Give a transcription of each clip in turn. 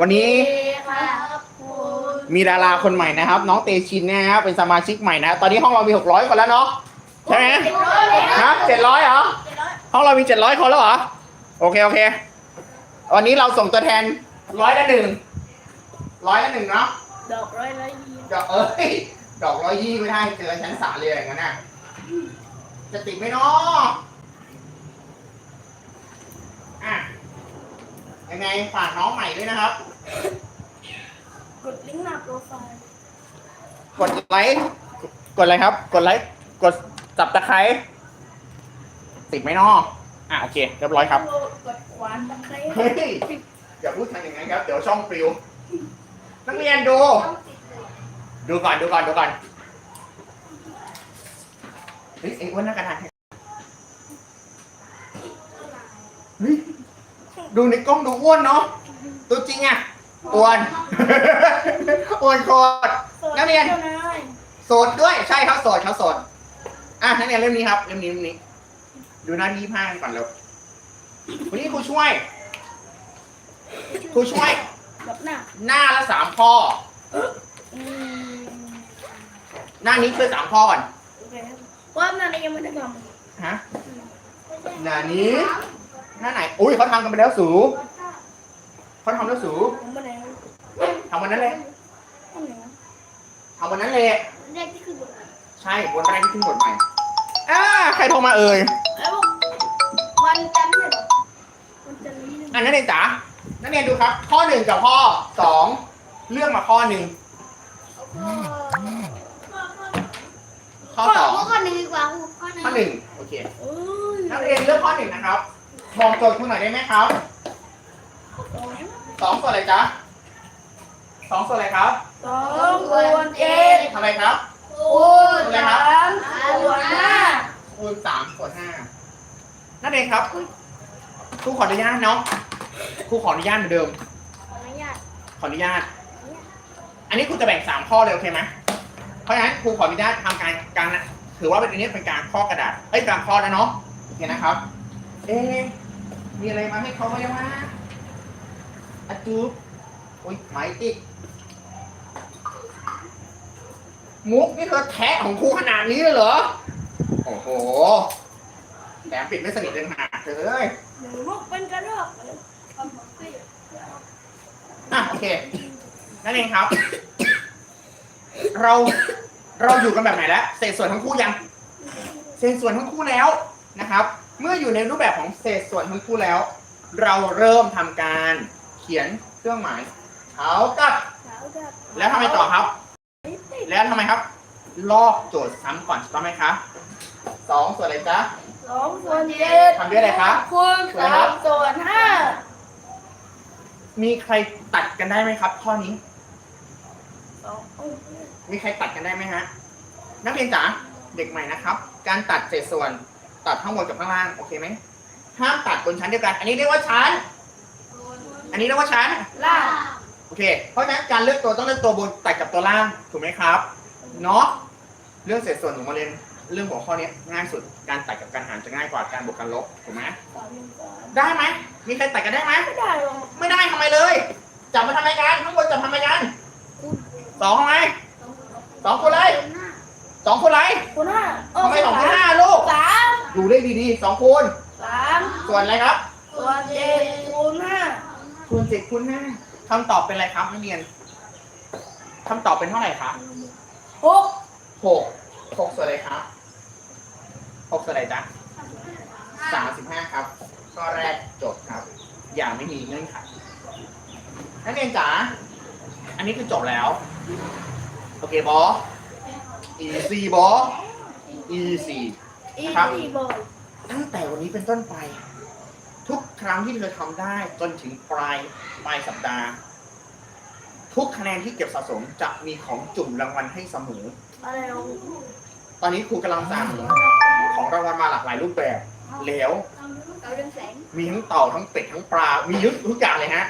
วันนี้ครับคุณมีดาราคนใหม่นะครับ น้องเตชินนะครับเป็นสมาชิกใหม่นะ ตอนนี้ห้องเรามี600คนแล้วเนาะใช่ไหมฮะ700เหรอห้องเรามี700คนแล้วเหรอโอเคโอเค วันนี้เราส่งตัวแทนร้อยละหนึ่งร้อยละหนึ่งเนาะดอกร้อยละยี่ดอกเอ้ยดอกร้อยยี่ไม่ได้เจอชั้นสามเลยอย่างนั้นน่ะจะติดไหมเนาะอะ ยังไงฝากน้องใหม่ด้วยนะครับ กดลิงก์หน้าโปรไฟล์กดไลค์กดอะไรครับ กดไลค์กดจับตะไคร้ติดไหมเนาะอะโอเคเรียบร้อยครับ กดขวานตะไคร้เฮ้ยอย่าพูดทางอย่างนั้นครับ เดี๋ยวช่องปลิว นักเรียนดูดูก่อนดูก่อนดูก่อนเฮ้ยไอ้อ้วนหน้ากระดาษเฮ้ย ดูในกล้องดูอ้วนเนาะตัวจริงอะอ้วนอ้วนโคตรนักเรียนจ้านายโสดด้วยใช่ครับโสดครับโสดอะนักเรียนเล่มนี้ครับเล่มนี้เล่มนี้ ดูหน้าที่ผ้ากันก่อนเร็ววันนี้ครูช่วยครูช่วยกับหน้าหน้าละสามข้ออืมหน้านี้คือสามข้อก่อนโอเคครับว่าหน้านี้ยังไม่ได้ทฮะหน้านี้ หน้าไหน อุ้ยเขาทำกันไปแล้วสูเขาทำแล้วสูำผมไม่ได้ทำวันนั้นเลยทำไหนวะทำวันนั้นเลยแรกที่คือบทใช่วันแรกที่ขึ้นบทใหม่อ่าใครโทรมาเอ่ยแล้ววันจันทร์เนี่ยเหรอวันจันทร์นี้อันนั้นเองจ๋านักเรียนดูครับ ข้อหนึ่งกับข้อสองเลือกมาข้อหนึ่งข้อสองข้อหนึ่งดีกว่าข้อหนึ่งข้อหนึ่งโอเคเอ้ยนักเรียนเลือกข้อหนึ่งนะครับ บอกโจทย์คุณหน่อยได้ไหมครับสองส่วนอะไรจ๊ะสองส่วนอะไรครับสองส่วนเจ็ดทำอะไรครับคูณสามส่วนห้าคูณสามส่วนห้านั่นเองครับครูขออนุญาตเนาะครูขออนุญาตเหมือนเดิม ขออนุญาต ขออนุญาต อันนี้ครูจะแบ่งสามข้อเลยโอเคไหมเพราะฉะนั้นครูขออนุญาตทำการการถือว่าเป็นอันนี้เป็นการข้อกระดาษเอ้ยการข้อนะเนาะโอเคนะครับ เอ๊ะ มีอะไรมาให้เขาไหมวะอะจูบอุ้ยไม้ติดมุกนี่เธอแทะของครูขนาดนี้เลยเหรอ โอ้โหแถมปิดไม่สนิทเลยหาเธอเอ้ยหนึ่งลูกเป็นกระรอกอะโอเคนั่นเองครับ เราเราอยู่กันแบบไหนแล้วเศษส่วนทั้งคู่ยังเศษส่วนทั้งคู่แล้วนะครับ เมื่ออยู่ในรูปแบบของเศษส่วนทั้งคู่แล้ว เราเริ่มทำการเขียนเครื่องหมายเท่ากับ แล้วทำไมต่อครับ แล้วทำไมครับ ลอกโจทย์ซ้ำก่อนถูกต้องไหมคะสองส่วนอะไรจ๊ะสองส่วนเจ็ดทำด้วยอะไรคะ คูณสามส่วนห้ามีใครตัดกันได้ไหมครับ ข้อนี้ สองเอ้ยมีใครตัดกันได้ไหมฮะ นักเรียนจ๋าเด็กใหม่นะครับ การตัดเศษส่วน ตัดข้างบนกับข้างล่างโอเคไหมห้ามตัดบนชั้นเดียวกัน อันนี้เรียกว่าชั้น อันนี้เรียกว่าชั้น ล่างโอเค เพราะฉะนั้นการเลือกตัวต้องเลือกตัวบนตัดกับตัวล่างถูกไหมครับเนาะเรื่องเศษส่วนของมาเรียนเรื่องหัวข้อนี้ง่ายสุดการตัดกับการหารจะง่ายกว่าการบวกการลบถูกไหมสามหนึ่งสามได้ไหมมีใครตัดกันได้ไหมไม่ได้หรอกไม่ได้ทำไมเลยจับมาทำไมกันข้างบนจับทำไมกันสองทำไมสองคนเลยสองคนเลยคูณห้าเทำไมสองคูณห้าลูกสาม ดูได้ดีๆสองคูณสามส่วนอะไรครับส่วนเจ็ดคูณห้าคูณเจ็ดคูณห้าคำตอบเป็นอะไรครับนักเรียนคำตอบเป็นเท่าไหร่ครับหกหกหกส่วนอะไรครับหกส่วนอะไรจ๊ะสามสิบห้าครับข้อแรกจบครับ อย่าไม่มีเงื่อนไขนักเรียนจ๋าอันนี้คือจบแล้ว โอเคบอ easy บอ easy อีครับสี่บอลตั้งแต่วันนี้เป็นต้นไป ทุกครั้งที่เธอทำได้จนถึงปลายปลายสัปดาห์ ทุกคะแนนที่เก็บสะสมจะมีของจุ่มรางวัลให้เสมอ อะไรเอาตอนนี้ครูกำลังสั่งของรางวัลมาหลากหลายรูปแบบแล้วเราเรื่องแสงมีทั้งเต่าทั้งเป็ดทั้งปลา มียุททุกอย่างเลยฮะ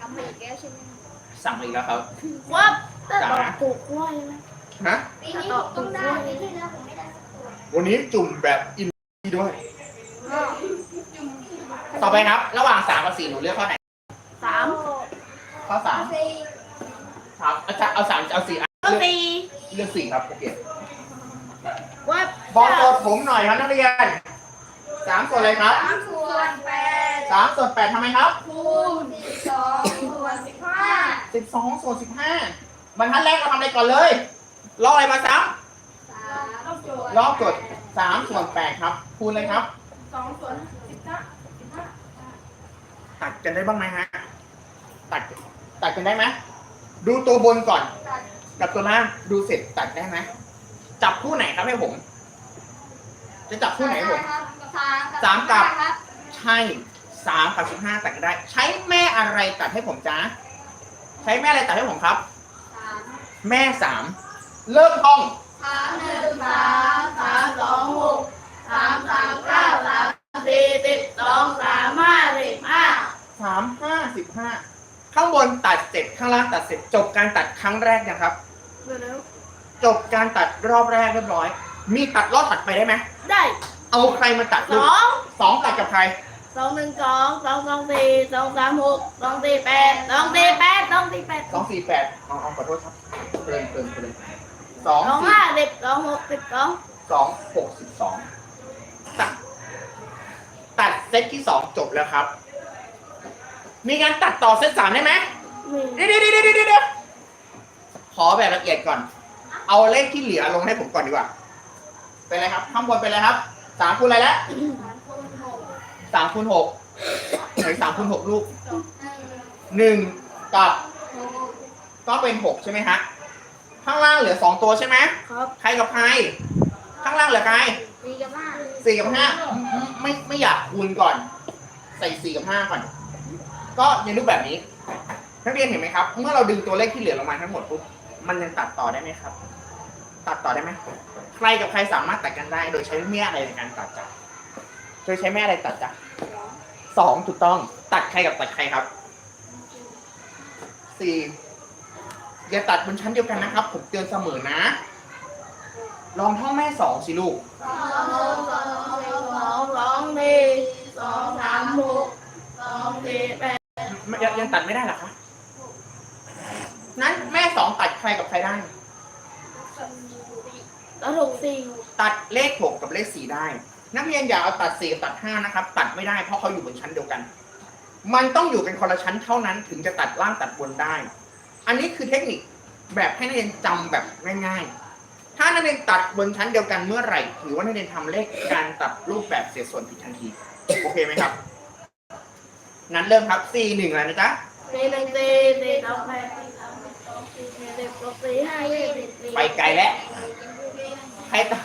กำมาอีกแล้วใช่ไหมสั่งมาอีกแล้วครับ ว่าถ้าตอบถูกว่าใช่ไหมฮะ ปีนี้ผมต้องได้ปีที่แล้วผมไม่ได้สักตั ววันนี้จุ่มแบบอินดี้ด้วย ต่อไปครับ ระหว่างสามกับสี่หนูเลือกข้อไหน สามขข้อสามสี่ครับอาจารย์เอาสามเอาสี่อะก็เลือกสี่เลือกสี่ครับโอเคว่าบอกโจทย์ผมหน่อยครับนักเรียนสามส่วนอะไรครับสามส่วนแปดสามส่วนแปดทำไมครับคูณสิบสองส่วนสิบห้าสิบสองส่วนสิบห้าบรรทัดแรกเราทำอะไรก่อนเลยลอกอะไรมาซ้สามส่วนำลอกกดสามส่วนแปดครับ คูณเลยครับ สองส่วนสิบห้าสิบห้าตัดกันได้บ้างไหมฮะ ตัด ตัดกันได้ไหม ดูตัวบนก่อนกับตัวล่าง ดูเสร็จตัดได้ไหม จับคู่ไหนครับให้ผม จะจับคู่ไหนให้ผม สามสามกับครับ ใช่สามกับสิบห้าตัดกันได้ ใช้แม่อะไรตัดให้ผมจ้าใช้แม่อะไรตัดให้ผมครับ สามแม่สามเริ่มท่อง สามหนึ่งสามสามสองหกสามสามเก้าสามสี่สิบสองสามห้าสิบห้าสามห้าสิบห้าข้างบนตัดเสร็จข้างล่างตัดเสร็จจบการตัดครั้งแรกนะครับเดี๋ยวนะจบการตัดรอบแรกเรียบร้อย มีตัดรอบถัดไปได้ไหมได้เอาใครมาตัดสลูกองสองตัดกับใคร สองหนึ่งสองสองสองสี่สองสามหกสองสี่แปดสองสี่แปดสองสี่แปดสองสี่แปดเอาเอาขอโทษครับเกินเกินเกิน สองสองสี่ห้าสิบสองหกสิบสองสองหกสิบสองตัดตัดเซตที่สองจบแล้วครับ มีการตัดต่อเซตสามได้ไหมมีเดี๋ยวเดี๋ยวเดี๋ยวเดี๋ยวเดี๋ยวขอแบบละเอียดก่อน เอาเลขที่เหลือลงให้ผมก่อนดีกว่า เป็นไรครับ ข้างบนเป็นไรครับสามคูณอะไรแล้วสามคูณหกสามคูณหกไหนสามคูณหกลูกหนึ่งหนึ่งกับหกก็เป็นหกใช่ไหมฮะ ข้างล่างเหลือสองตัวใช่ไหมครับใครกับใคร ข้างล่างเหลือใครสี่กับห้าสี่กับห้าไม่ไม่ไม่อยากคูณก่อน ใส่สี่กับห้าก่อน ก็ในรูปแบบนี้นักเรียนเห็นไหมครับ เมื่อเราดึงตัวเลขที่เหลือลงมาทั้งหมดปุ๊บมันยังตัดต่อได้ไหมครับ ตัดต่อได้ไหมใครกับใครสามารถตัดกันได้ โดยใช้แม่อะไรในการตัดจ้ะโดยใช้แม่อะไรตัดจ้ะสองถูกต้อง ตัดใครกับตัดใครครับสี่ อย่าตัดบนชั้นเดียวกันนะครับ ผมเตือนเสมอนะ ลองท่องแม่สองสิลูกสองสองสองสสอองงสองสี่สองสามหกสองสี่แปดไม่ยังยังตัดไม่ได้เหรอคะนั้นแม่สองตัดใครกับใครได้แล้วหกสี่ตัดเลขหกกับเลขสี่ได้ นักเรียนอย่าเอาตัดสี่กับตัดห้านะครับ ตัดไม่ได้เพราะเขาอยู่บนชั้นเดียวกัน มันต้องอยู่เป็นคนละชั้นเท่านั้นถึงจะตัดล่างตัดบนได้ อันนี้คือเทคนิคแบบให้นักเรียนจำแบบง่าย ๆ ถ้านักเรียนตัดบนชั้นเดียวกันเมื่อไหร่ถือว่านักเรียนทำเลขการตัดรูปแบบเศษส่วนผิดทันทีโอเคไหมครับ นั้นเริ่มครับ C หนึ่งแล้วนะจ๊ะสี่หนึ่งสี่สี่สองแปดสี่สามสิบสองสี่สี่สิบหกสี่ห้ายี่สิบสี่ไปไกลแล้วใครตัด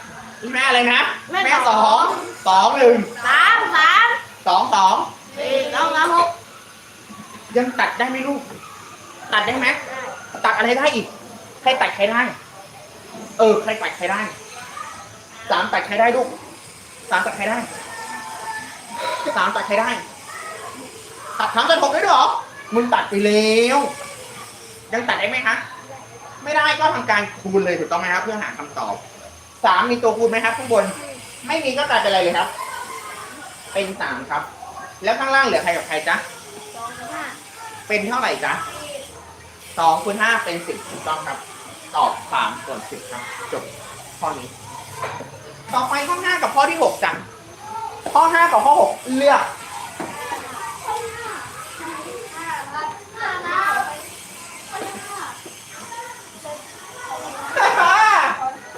แม่อะไรนะแม่แม่สสอองงสองหนึ่งสามสามสองสองสี่สองสามหกยังตัดได้ไหมลูก ตัดได้ไหม ตัดอะไรได้อีก ใครตัดใครได้ เออ ใครตัดใครได้ สามตัดใครได้ลูก สามตัดใครได้ สามตัดใครได้ ตัดทั้งตัดหกได้ด้วยเหรอ มึงตัดไปแล้วยังตัดได้ไหมคะ ไม่ได้ก็ทำการคูณเลยถูกต้องไหมครับ เพื่อหาคำตอบ สามมีตัวคูณไหมครับข้างบน ไม่มีก็ตัดไปเลยเลยครับ เป็นสามครับ แล้วข้างล่างเหลือใครกับใครจ๊ะสองห้าเป็นเท่าไหร่จ๊ะ สองคูณห้าเป็นสิบถูกต้องครับ ตอบสามส่วนสิบครับ จบข้อนี้ ต่อไปข้อห้ากับข้อที่หกจัง ข้อห้ากับข้อหกเลือกห้าครับห้าห้า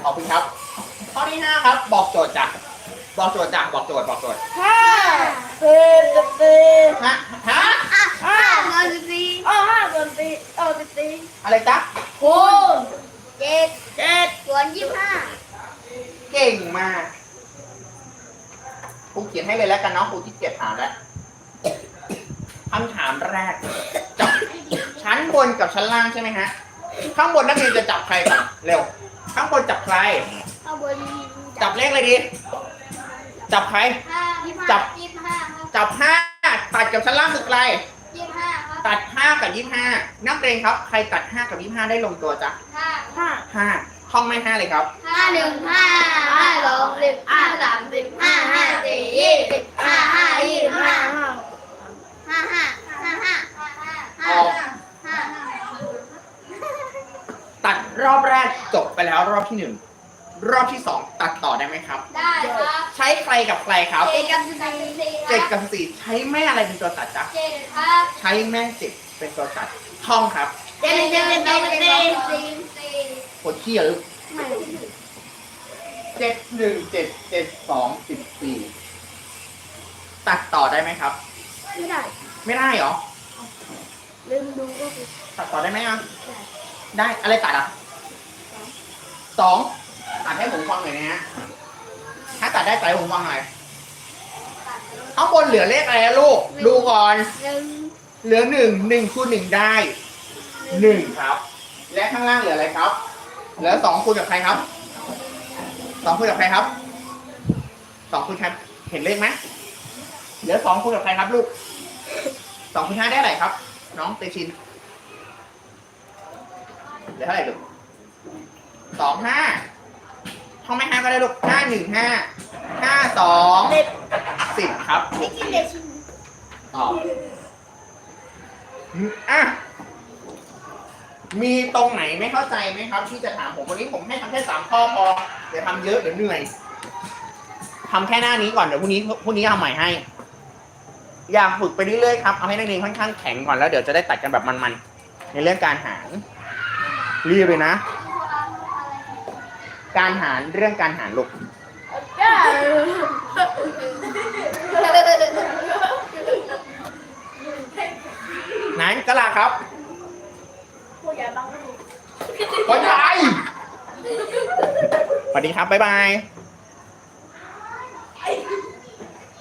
ขอบคุณครับ ข้อที่ห้าครับ บอกโจทย์จ้ะบอกโจทย์จ้ะบอกโจทย์บอกโจทย์ห้าสี่สิบสี่ฮะฮะห้าส่วนสิบสี่ อ๋อห้าส่วนสี่อ๋อสิบสี่อะไรจ๊ะคูณเจ็ดเจ็ดส่วนยี่สิบห้าเก่งมากครูเขียนให้เลยแล้วกันเนาะครูที่เกียจถามแล้วคำถามแรกจับชั้นบนกับชั้นล่างใช่ไหมฮะ ข้างบนนักเรียนจะจับใครก่อนเร็ว ข้างบนจับใคร ข้างบนจับเลขเลยดี จับใคร ห้ายี่สิบห้าจับ ยี่สิบห้าครับจับห้าตัดกับชั้นล่างคือใคร กับยี่ห้านักเรียนครับ ใครตัดห้ากับยี่ห้าได้ลงตัวจ๊ะห้าห้าห้าท่องไม่ห้าเลยครับห้าหนึ่งห้าห้าสองสิบห้าสามสิบห้าห้าสี่ยี่สิบห้าห้ายี่สิบห้าห้าห้าห้าห้าห้าห้าห้าห้ารอบแรกจบไปแล้วรอบที่หนึ่งรอบที่สองตัดต่อได้ไหมครับ ได้ครับ ใช้ใครกับใครครับเจ็ดกับสิบสี่คเจ็ดรับกับสี่ใช้แม่อะไรเป็นตัวตัดจ๊ะเจ็ดครับ ใช้แม่เจ็ด เป็นตัวตัดท่องครับเจ็ดเจ็ดเจ็ดเจ็ดเจ็ดสี่สี่กดขี้เหรอเจ็ดหนึ่งเจ็ดเจ็ดสองสิบสี่ตัดต่อได้ไหมครับ ไม่ได้ ไม่ได้เหรอลืมดูก็คือตัดต่อได้ไหมอะได้อะไรตัดอะสองตัดให้ผมฟังหน่อยนะฮะถ้าตัดได้ตัดให้ผมฟังหน่อยข้างบนเหลือเลขอะไรนะลูก ดูก่อนหนึ่ง เหลือหนึ่งหนึ่งคูณหนึ่งได้หนึ่งครับ และข้างล่างเหลืออะไรครับ เหลือสองคูณกับใครครับสองคูณกับใครครับสองคูณใครเห็นเลขไหมเหลือสองคูณกับใครครับลูกสองคูณห้าได้อะไรครับ น้องเตชินเหลือเท่าไหร่ลูกสองห้าท่องไม่ห้าก็ได้ลูกห้าหนึ่งห้าห้าสองเด็ดสิบครับไม่กินเด็ดตอบ อะมีตรงไหนไม่เข้าใจไหมครับ ที่จะถามผมวันนี้ผมให้ทำแค่สามข้อพอเดี๋ยวทำเยอะเดี๋ยวเหนื่อยทำแค่หน้านี้ก่อนเดี๋ยวพรุ่งนี้พรุ่งนี้ทำใหม่ให้ อยากฝึกไปเรื่อยๆครับเอาให้นักเรียนค่อนข้างแข็งก่อนแล้วเดี๋ยวจะได้ตัดกันแบบมันๆในเรื่องการหารรีบเลยนะ การหารเรื่องการหารลูก จ้าไหนกะลาครับผู้ใหญ่บางคนคนไทยสวัสดีครับ บ๊ายบาย